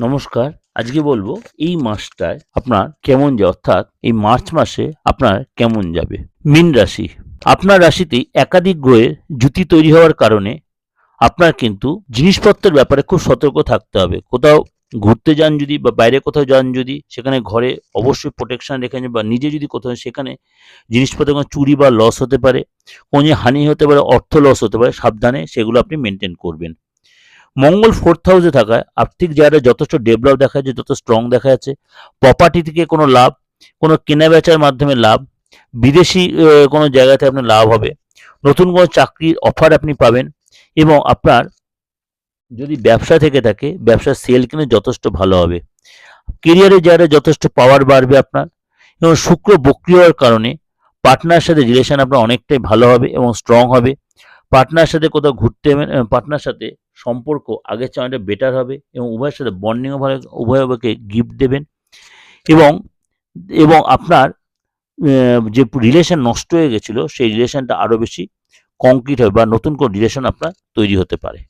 নমস্কার। আজকে বলব এই মাসটায় আপনার কেমন যায়? অর্থাৎ এই মার্চ মাসে আপনার কেমন যাবে? মীন রাশি। আপনার রাশিতে একাধিক গ্রহের জুতি তৈরি হওয়ার কারণে আপনার কিন্তু জিনিসপত্রের ব্যাপারে খুব সতর্ক থাকতে হবে। কোথাও ঘুরতে যান যদি বা বাইরে কোথাও যান যদি, সেখানে ঘরে অবশ্যই প্রোটেকশন রেখে নেন বা নিজে যদি কোথাও সেখানে জিনিসপত্র কোনো চুরি বা লস হতে পারে, কোনো হানি হতে পারে, অর্থ লস হতে পারে, সাবধানে সেগুলো আপনি মেনটেন করবেন। মঙ্গল ফোর্থ হাউসে থাকায় আর্থিক জায়গায় যথেষ্ট ডেভেলপ দেখা যাচ্ছে যত স্ট্রং দেখা যাচ্ছে। প্রপার্টি থেকে কোনো লাভ, কোনো কেনা বেচার মাধ্যমে লাভ, বিদেশি কোনো জায়গাতে আপনার লাভ হবে। নতুন কোনো চাকরির অফার আপনি পাবেন এবং আপনার যদি ব্যবসা থেকে থাকে, ব্যবসার সেল কিনে যথেষ্ট ভালো হবে। কেরিয়ারের জায়গায় যথেষ্ট পাওয়ার বাড়বে আপনার এবং শুক্র বক্রি হওয়ার কারণে পার্টনার সাথে রিলেশন আপনার অনেকটাই ভালো হবে এবং স্ট্রং হবে। পার্টনার সাথে কোথাও ঘুরতে পার্টনার সাথে সম্পর্ক আগের চেয়ে অনেকটা বেটার হবে এবং উভয়ের সাথে বন্ডিংও ভালো, উভয় উভয়কে গিফট দেবেন। এবং এবং আপনার যে রিলেশন নষ্ট হয়ে গেছিল, সেই রিলেশনটা আরও বেশি কংক্রিট হবে বা নতুন কোনো রিলেশন আপনার তৈরি হতে পারে।